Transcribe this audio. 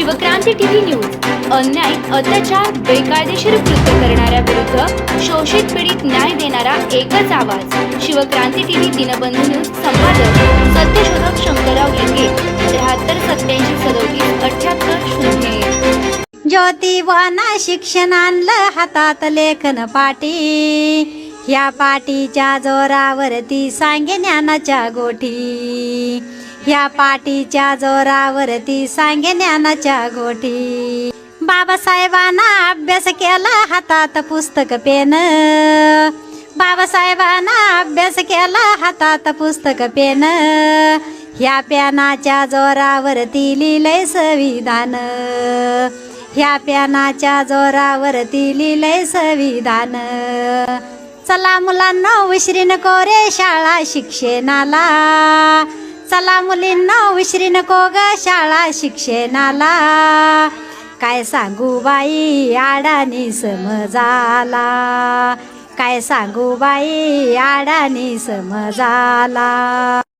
Shivkranti TV news. अन्याय अत्याचार बेकायदेशीर कृत्य करणाऱ्या विरुद्ध शोषित पीडित न्याय देणारा एकच आवाज. शिवक्रांती टीव्ही दिनबंधू न्यूज संपादक सत्यशोधक शंकरराव लिंगे त्र्याहत्तर सत्याऐंशी सदोतीस अठ्याहत्तर शून्य ज्योतिवाना शिक्षण आणलं हातात लेखन पाटी. या पाटीच्या जोरावरती सांगे ज्ञानाच्या गोठी. ह्या पाटीच्या जोरावरती सांगे ज्ञानाच्या गोठी बाबासाहेबांना अभ्यास केला हातात पुस्तक पेन. बाबासाहेबांना अभ्यास केला हातात पुस्तक पेन. ह्या प्यानाच्या जोरावरती लिहिलंय संविधान. ह्या प्यानाच्या जोरावरती लिहिलंय संविधान. चला मुलांना उशिरी नको रे शाळा शिक्षणाला. चला मुलींना विसरी नको ग शाळा शिक्षणाला. काय सांगू बाई आडानी समजाला काय सांगू बाई आडानी समजाला